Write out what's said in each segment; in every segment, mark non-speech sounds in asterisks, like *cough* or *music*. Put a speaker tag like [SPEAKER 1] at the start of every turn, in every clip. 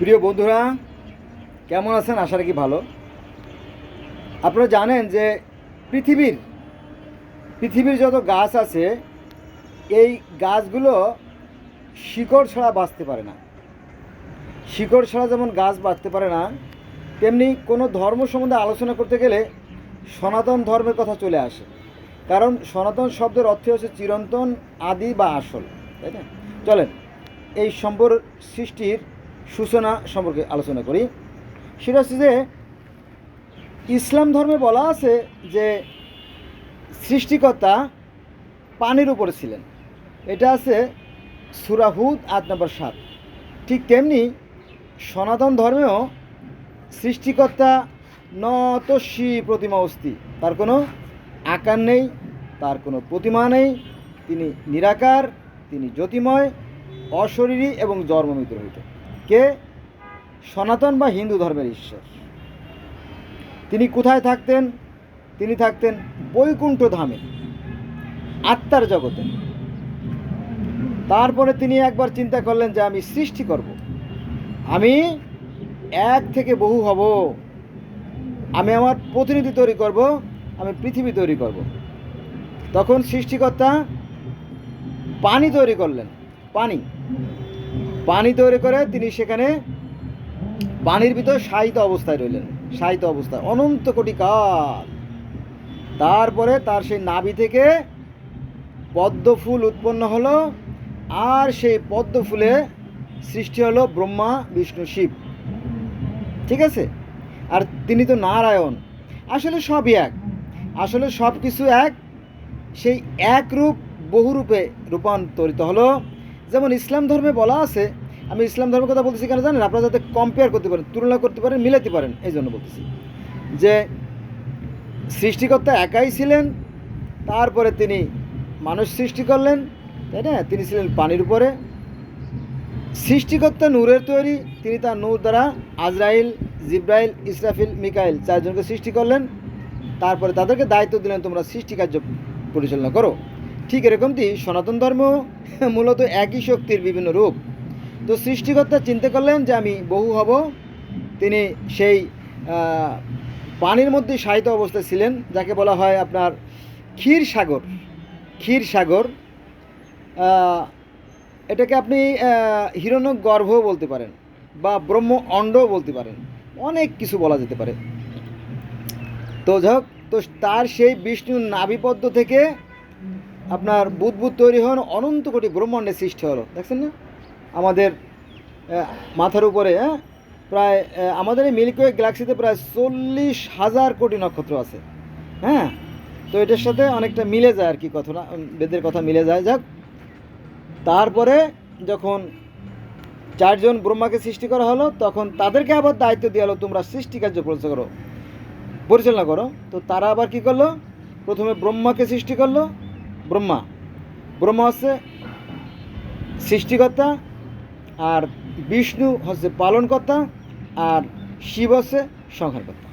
[SPEAKER 1] প্রিয় বন্ধুরা, কেমন আছেন? আশা রাখি ভালো। আপনারা জানেন যে পৃথিবীর পৃথিবীর যত গাছ আছে, এই গাছগুলো শিকড় ছাড়া বাঁচতে পারে না। শিকড় ছাড়া যেমন গাছ বাঁচতে পারে না, তেমনি কোনো ধর্ম সম্বন্ধে আলোচনা করতে গেলে সনাতন ধর্মের কথা চলে আসে। কারণ সনাতন শব্দের অর্থ হচ্ছে চিরন্তন, আদি বা আসল, তাই না? চলেন, এই সম্পর সৃষ্টির সূচনা সম্পর্কে আলোচনা করি। সেটা হচ্ছে যে, ইসলাম ধর্মে বলা আছে যে, সৃষ্টিকর্তা পানির উপরে ছিলেন। এটা আছে সুরাহুদ আট নম্বর সাত। ঠিক তেমনি সনাতন ধর্মেও সৃষ্টিকর্তা নতস্বী প্রতিমা অস্তি তার কোনো আকার নেই, তার কোনো প্রতিমা নেই, তিনি নিরাকার, তিনি জ্যোতিময়, অশরীরী এবং জন্মমিত্র হইত কে? সনাতন বা হিন্দু ধর্মের ঈশ্বর। তিনি কোথায় থাকতেন? তিনি থাকতেন বৈকুণ্ঠ ধামে, আত্মার জগতে। তারপরে তিনি একবার চিন্তা করলেন যে আমি সৃষ্টি করব। আমি এক থেকে বহু হব। আমি আমার প্রতিনিধি তৈরি করব, আমি পৃথিবী তৈরি করব। তখন সৃষ্টিকর্তা পানি তৈরি করলেন, পানি। পানি তৈরি করে তিনি সেখানে পানির ভিতর শায়িত অবস্থায় রইলেন। শায়িত অবস্থায়, অনন্ত কোটি কাল। তারপরে তার সেই নাভি থেকে পদ্ম ফুল উৎপন্ন হলো আর সেই পদ্ম ফুলে সৃষ্টি হলো ব্রহ্মা, বিষ্ণু, শিব। ঠিক আছে? আর তিনি তো নারায়ণ। আসলে সবই এক। আসলে সব কিছু এক। সেই এক রূপ বহু রূপে রূপান্তরিত হলো যেমন ইসলাম ধর্মে বলা আছে, আমি ইসলাম ধর্মের কথা বলতেছি কেন জানেন? আপনারা যাতে কম্পেয়ার করতে পারেন, তুলনা করতে পারেন মিলাতে পারেন, এই জন্য বলতেছি। যে সৃষ্টিকর্তা একাই ছিলেন, তারপরে তিনি মানুষ সৃষ্টি করলেন, তাই না? তিনি ছিলেন পানির উপরে। সৃষ্টিকর্তা নূরের তৈরি, তিনি তার নূর দ্বারা আজরাইল, জিব্রাইল, ইসরাফিল, মিকাইল চারজনকে সৃষ্টি করলেন। তারপরে তাদেরকে দায়িত্ব দিলেন, তোমরা সৃষ্টিকার্য পরিচালনা করো। ঠিক এরকমটি সনাতন ধর্ম মূলত একই শক্তির বিভিন্ন রূপ। তো সৃষ্টিকর্তা চিন্তা করলেন যে আমি বহু হব। তিনি সেই পানির মধ্যে সাহিত অবস্থায় ছিলেন, যাকে বলা হয় আপনার ক্ষীর সাগর। ক্ষীর সাগর এটাকে আপনি হিরণ্য গর্ভ বলতে পারেন বা ব্রহ্ম অণ্ডও বলতে পারেন। অনেক কিছু বলা যেতে পারে। তো যাক তো তার সেই বিষ্ণুর নাভিপদ্ম থেকে আপনার বুদবুদ তৈরি হন অনন্ত কোটি ব্রহ্মাণ্ডের সৃষ্টি হলো। দেখছেন না? আমাদের মাথার উপরে হ্যাঁ? প্রায় আমাদের এই মিল্কওয়ে গ্যালাক্সিতে প্রায় চল্লিশ হাজার কোটি নক্ষত্র আছে। হ্যাঁ? তো এটার সাথে অনেকটা মিলে যায় আর কি উম, বেদের কথা মিলে যায়। যাক তারপরে যখন চারজন ব্রহ্মাকে সৃষ্টি করা হলো তখন তাদেরকে আবার দায়িত্ব দেওয়া হলো তোমরা সৃষ্টিকার্য পরিচালনা করো। পরিচালনা করো। তো তারা আবার কি করল? প্রথমে ব্রহ্মাকে সৃষ্টি করল ব্রহ্মা। ব্রহ্মা হচ্ছে সৃষ্টিকর্তা আর বিষ্ণু হচ্ছে পালনকর্তা আর শিব হচ্ছে সংহারকর্তা।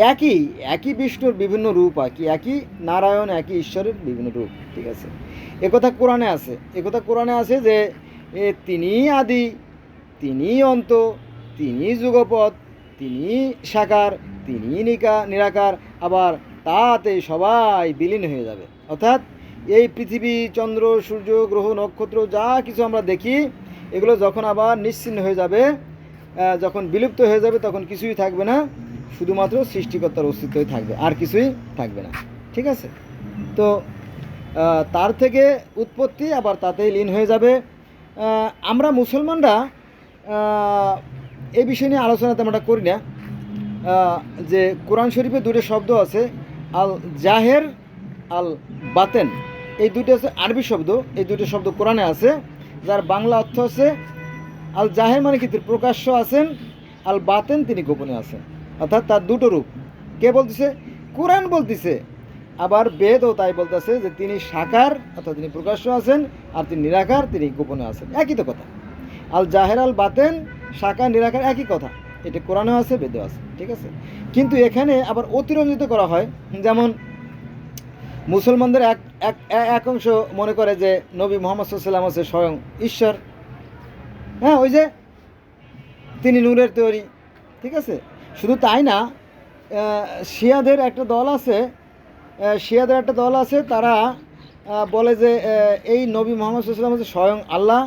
[SPEAKER 1] একই একই বিষ্ণুর বিভিন্ন রূপ আর কি? একই নারায়ণ, একই ঈশ্বরের বিভিন্ন রূপ, ঠিক আছে? একথা কোরআনে আছে। একথা কোরআনে আছে যে, এ তিনিই আদি তিনিই অন্ত, তিনি যুগপথ তিনি সাকার, তিনি নিকা নিরাকার, আবার তাতে সবাই বিলীন হয়ে যাবে। অর্থাৎ এই পৃথিবী, চন্দ্র, সূর্য, গ্রহ, নক্ষত্র যা কিছু আমরা দেখি, এগুলো যখন আবার নিশ্চিন্ন হয়ে যাবে যখন বিলুপ্ত হয়ে যাবে, তখন কিছুই থাকবে না। শুধুমাত্র সৃষ্টিকর্তার অস্তিত্বই থাকবে, আর কিছুই থাকবে না। ঠিক আছে? তো তার থেকে উৎপত্তি আবার তাতেই লীন হয়ে যাবে। আমরা মুসলমানরা এই বিষয় নিয়ে আলোচনা তেমনটা করি না। যে কোরআন শরীফে দুটো শব্দ আছে আল জাহের, আল বাতেন। এই দুটো আছে আরবি শব্দ, এই দুটো শব্দ কোরআনে আছে। যার বাংলা অর্থ আছে আল জাহের মানে কি? প্রকাশ্য আছেন, আল বাতেন তিনি গোপনে আছেন। অর্থাৎ তার দুটো রূপ। কে বলতেছে? কোরআন বলতেছে। আবার বেদও তাই বলতেছে যে তিনি সাকার, অর্থাৎ তিনি প্রকাশ্য আছেন, আর তিনি নিরাকার, তিনি গোপনে আছেন। একই তো কথা। আল জাহের, আল বাতেন, সাকার, নিরাকার একই কথা। এটা কোরআনেও আছে, বেদেও আছে, ঠিক আছে? কিন্তু এখানে আবার অতিরঞ্জিত করা হয়, যেমন মুসলমানদের এক এক এক অংশ মনে করে যে নবী মোহাম্মদ সাল্লাম আছে স্বয়ং ঈশ্বর। হ্যাঁ ওই যে তিনি নূরের তৈরি, ঠিক আছে? শুধু তাই না শিয়াদের একটা দল আছে শিয়াদের একটা দল আছে, তারা বলে যে এই নবী মোহাম্মদ সাল্লাম হচ্ছে স্বয়ং আল্লাহ,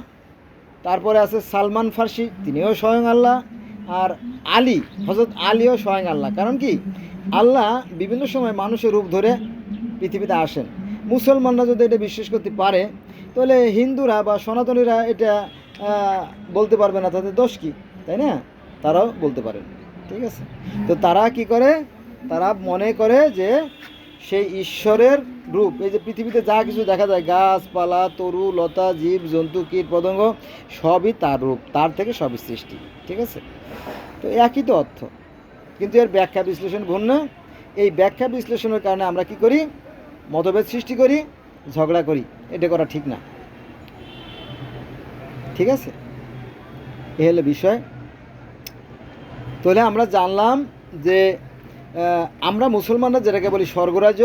[SPEAKER 1] তারপরে আছে সালমান ফার্সি, তিনিও স্বয়ং আল্লাহ আর আলী হজরত আলীও স্বয়ং আল্লাহ। কারণ কি? আল্লাহ বিভিন্ন সময় মানুষের রূপ ধরে পৃথিবীতে আসেন। মুসলমানরা যদি এটা বিশ্বাস করতে পারে, তাহলে হিন্দুরা বা সনাতনীরা এটা বলতে পারবে না, তাদের দোষ কি? তাই না? তারাও বলতে পারেন ঠিক আছে? তো তারা কি করে? তারা মনে করে যে সেই ঈশ্বরের রূপ। এই যে পৃথিবীতে যা কিছু দেখা যায়, গাছপালা, তরু, লতা, জীব, জন্তু, কীট, পতঙ্গ, সবই তার রূপ। তার থেকে সবই সৃষ্টি, ঠিক আছে? তো একই তো অর্থ। কিন্তু এর ব্যাখ্যা বিশ্লেষণ ভিন্ন এই ব্যাখ্যা বিশ্লেষণের কারণে আমরা কি করি? মতভেদ সৃষ্টি করি, ঝগড়া করি। এটা করা ঠিক না। ঠিক আছে? এ হলো বিষয়। তাহলে আমরা জানলাম যে আমরা মুসলমানরা যেটাকে বলি স্বর্গরাজ্য,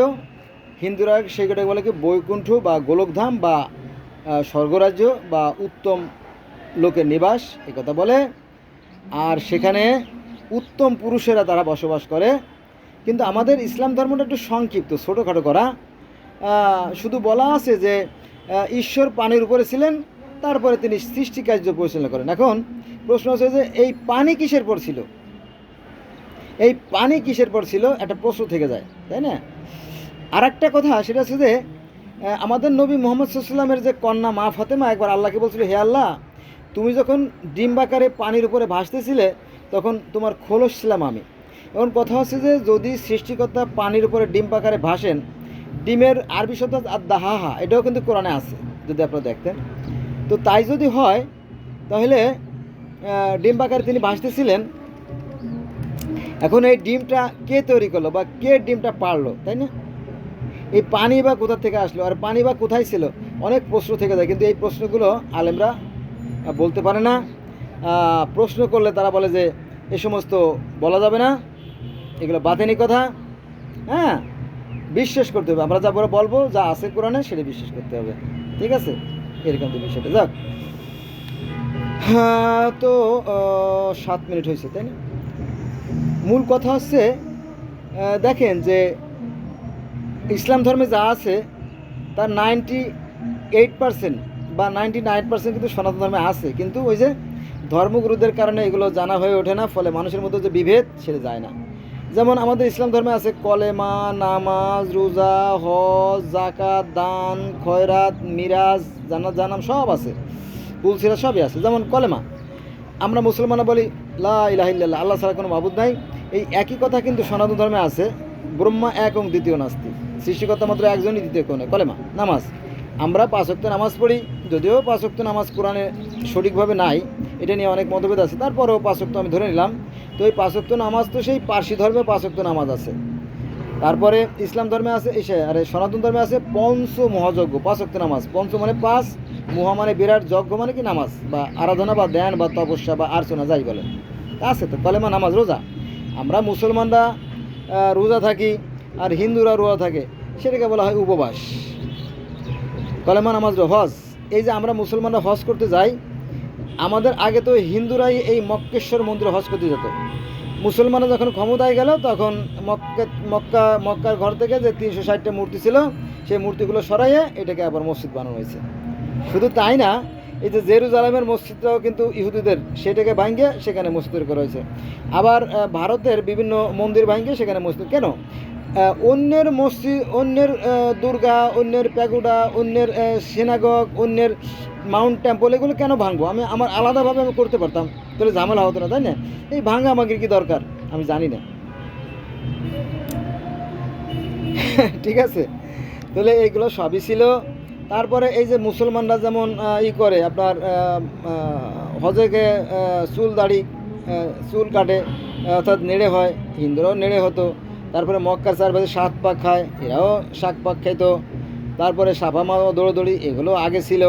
[SPEAKER 1] হিন্দুরা সেটাকে বলে কি বৈকুণ্ঠ বা গোলকধাম বা স্বর্গরাজ্য বা উত্তম লোকের নিবাস কথা বলে। আর সেখানে উত্তম পুরুষেরা তারা বসবাস করে। কিন্তু আমাদের ইসলাম ধর্মটা একটু সংক্ষিপ্ত, ছোটোখাটো করা। শুধু বলা আছে যে ঈশ্বর পানির উপরে ছিলেন, তারপরে তিনি সৃষ্টি কার্য পরিচালনা করেন। এখন প্রশ্ন হচ্ছে যে, এই পানি কিসের পর ছিল? এই পানি কিসের পর ছিল? একটা প্রশ্ন থেকে যায় তাই না? আর একটা কথা সেটা হচ্ছে যে আমাদের নবী মোহাম্মদ সাল্লামের যে কন্যা মা ফাতেমা একবার আল্লাহকে বলছিল হে আল্লাহ তুমি যখন ডিম্বাকারে পানির উপরে ভাসতেছিলে তখন তোমার খোলস ছিলাম আমি। এখন কথা হচ্ছে যে যদি সৃষ্টিকর্তা পানির উপরে ডিম পাকারে ভাসেন ডিমের আরবি শব্দ আর দাহাহা এটাও কিন্তু কোরআনে আছে যদি আপনারা দেখতেন। তো তাই যদি হয় তাহলে আহ, ডিম পাকারে তিনি ভাসতেছিলেন এখন এই ডিমটা কে তৈরি করল বা কে ডিমটা পারল, তাই না? এই পানি বা কোথা থেকে আসলো আর পানি বা কোথায় ছিল? অনেক প্রশ্ন থেকে যায়, কিন্তু এই প্রশ্নগুলো আলেমরা বলতে পারে না। প্রশ্ন করলে তারা বলে যে এ সমস্ত বলা যাবে না, এগুলো বাতেনি কথা। হ্যাঁ বিশ্বাস করতে হবে। আমরা যা বলে বলব, যা আছে কোরআনে সেটা বিশ্বাস করতে হবে। ঠিক আছে? এরকম তো বিষয়টা। যাক। হ্যাঁ তো সাত মিনিট হয়েছে, তাই না? মূল কথা হচ্ছে দেখেন যে ইসলাম ধর্মে যা আছে, তার নাইনটি এইট পার্সেন্ট বা নাইনটি নাইন পার্সেন্ট কিন্তু সনাতন ধর্মে আছে। কিন্তু ওই যে ধর্মগুরুদের কারণে এগুলো জানা হয়ে ওঠে না, ফলে মানুষের মধ্যে যে বিভেদ সেটা যায় না। যেমন আমাদের ইসলাম ধর্মে আছে কলেমা, নামাজ, রোজা, হজ জাকাত দান, খয়রাত, মিরাজ জানাত জানাম সব আছে। কুলসিরা সবই আছে। যেমন কলেমা। আমরা মুসলমানরা বলি, লা ইলাহিল্লাহ আল্লাহ ছাড়া কোনো মাবুদ নাই। এই একই কথা কিন্তু সনাতন ধর্মে আছে, ব্রহ্মা এক এবং দ্বিতীয় নাস্তি। সৃষ্টিকর্তা মাত্র একজনই দ্বিতীয় কোনে কলেমা, নামাজ। আমরা পাঁচক্ত নামাজ পড়ি, যদিও পাঁচক্ত নামাজ কোরআনে সঠিকভাবে নাই, এটা নিয়ে অনেক মতভেদ আছে। তারপরেও পাঁচক্ত আমি ধরে নিলাম, তো এই পাঁচক্ত নামাজ তো সেই পার্সি ধর্মে পাঁচক্ত নামাজ আছে। তারপরে ইসলাম ধর্মে আছে এসে আরে সনাতন ধর্মে আছে পঞ্চ মহাযজ্ঞ পাঁচক্ত নামাজ। পঞ্চ মানে পাঁচ, মহা মানে বিরাট যজ্ঞ মানে কি নামাজ? বা আরাধনা বা ধ্যান বা তপস্যা বা আর্চনা যাই বলে আছে তো, কলেমা, নামাজ, রোজা। আমরা মুসলমানরা রোজা থাকি আর হিন্দুরা রোজা থাকে, সেটাকে বলা হয় উপবাস। কলেমা নামাজ হজ। এই যে আমরা মুসলমানরা হজ করতে যাই, আমাদের আগে তো হিন্দুরাই এই মক্কেশ্বর মন্দিরে হজ করতে যেত। মুসলমানরা যখন ক্ষমতায় গেল, তখন মক্কা মক্কা, মক্কার ঘর থেকে যে তিনশো ষাটটা মূর্তি ছিল, সেই মূর্তিগুলো সরাইয়ে এটাকে আবার মসজিদ বানানো হয়েছে। শুধু তাই না এই যে জেরুজালেমের মসজিদটাও কিন্তু ইহুদিদের, সেটাকে ভাঙ্গে সেখানে মসজিদ করা হয়েছে। আবার ভারতের বিভিন্ন মন্দির ভাঙ্গে সেখানে মসজিদ, কেন? অন্যের মসজিদ, অন্যের দুর্গা, অন্যের প্যাগুডা, অন্যের সিনাগগ, অন্যের মাউন্ট টেম্পল, এগুলো কেন ভাঙবো? আমি, আমার আলাদাভাবে আমি করতে পারতাম। তাহলে ঝামেলা হতো না, তাই না? এই ভাঙা আমাকে কি দরকার? আমি জানি না। *laughs* ঠিক আছে? তাহলে এইগুলো সবই ছিল। তারপরে এই যে মুসলমানরা যেমন ই করে আপনার হজেকে চুল দাড়ি চুল কাটে অর্থাৎ নেড়ে হয় হিন্দুরাও নেড়ে হতো। তারপরে মক্কার চারপাশে সাত পাক খায় এরাও শাক পাক খাইতো তারপরে সাফা মাও দৌড়োদৌড়ি এগুলো আগে ছিল।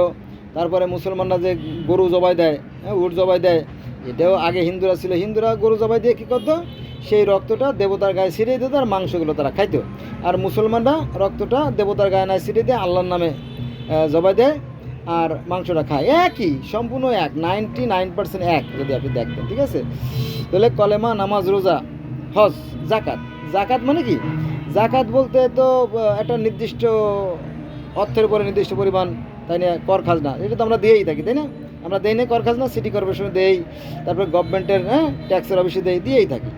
[SPEAKER 1] তারপরে মুসলমানরা যে গরু জবাই দেয় হ্যাঁ, উট জবাই দেয় এটাও আগে হিন্দুরা ছিল। হিন্দুরা গরু জবাই দিয়ে কী করতো? সেই রক্তটা দেবতার গায়ে ছিটিয়ে দিত আর মাংসগুলো তারা খাইতো। আর মুসলমানরা রক্তটা দেবতার গায়ে না ছিটিয়ে দিয়ে আল্লাহর নামে জবাই দেয় আর মাংসটা খায়। একই, সম্পূর্ণ এক নাইনটি নাইন পার্সেন্ট এক, যদি আপনি দেখবেন ঠিক আছে? তাহলে কলেমা, নামাজ, রোজা, হজ জাকাত জাকাত মানে কি? জাকাত বলতে তো একটা নির্দিষ্ট অর্থের উপরে নির্দিষ্ট পরিমাণ, তাই না, কর খাজনা। এটা তো আমরা দিয়েই থাকি, তাই না? আমরা দেই না কর খাজনা সিটি কর্পোরেশনে দেই, তারপরে গভর্নমেন্টের হ্যাঁ ট্যাক্সের অফিসে দেই, দিয়েই থাকি।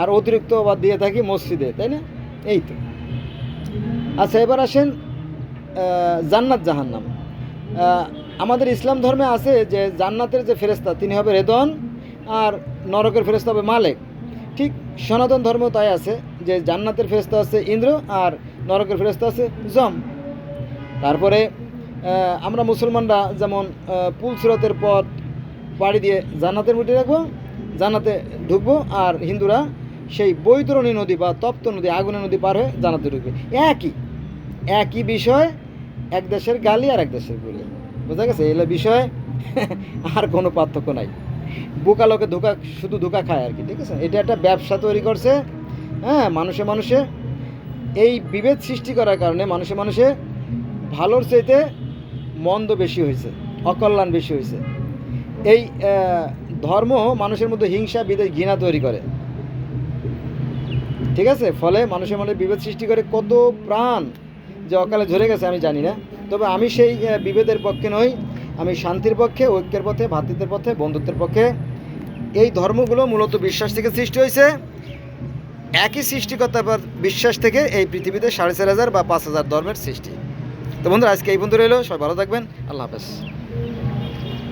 [SPEAKER 1] আর অতিরিক্ত আবার দিয়ে থাকি মসজিদে, তাই না? এই তো। আচ্ছা এবার আসেন জান্নাত জাহান্নাম। আমাদের ইসলাম ধর্মে আছে যে জান্নাতের যে ফেরেস্তা তিনি হবে রেদন আর নরকের ফেরেস্তা হবে মালেক। ঠিক সনাতন ধর্ম তাই আছে যে জান্নাতের ফেরেস্তা আছে ইন্দ্র আর নরকের ফেরেস্তা আছে জম। তারপরে আমরা মুসলমানরা যেমন আহ, পুল সিরতের পথ পাড়ি দিয়ে জান্নাতের মুঠে রাখব জান্নাতে ঢুকবো আর হিন্দুরা সেই বৈতরণী নদী বা তপ্ত নদী আগুনের নদী পার হয়ে জান্নাতে ঢুকবে। একই একই বিষয় এক দেশের গালি আর এক দেশের গুলি। বোঝা গেছে? এগুলো বিষয়, *laughs* আর কোনো পার্থক্য নাই। বোকা লোকে ধোকা, শুধু ধোকা খায় আর কি, ঠিক আছে? এটা একটা ব্যবসা তৈরি করছে হ্যাঁ মানুষে মানুষে। এই বিভেদ সৃষ্টি করার কারণে মানুষে মানুষে ভালোর চাইতে মন্দ বেশি হয়েছে, অকল্যাণ বেশি হয়েছে। এই ধর্ম মানুষের মধ্যে হিংসা বিদেশ ঘৃণা তৈরি করে। ঠিক আছে? ফলে মানুষের মধ্যে বিভেদ সৃষ্টি করে কত প্রাণ যে অকালে ঝরে গেছে, আমি জানি না। তবে আমি সেই বিভেদের পক্ষে নই। আমি শান্তির পক্ষে, ঐক্যের পথে, ভাতৃত্বের পথে, বন্ধুত্বের পক্ষে। এই ধর্মগুলো মূলত বিশ্বাস থেকে সৃষ্টি হয়েছে। একই সৃষ্টিকর্তা বা বিশ্বাস থেকে এই পৃথিবীতে সাড়ে চার হাজার বা পাঁচ হাজার ধর্মের সৃষ্টি। তো বন্ধুরা, আজকে এই বন্ধু রইল। সবাই ভালো থাকবেন। আল্লাহ হাফেজ।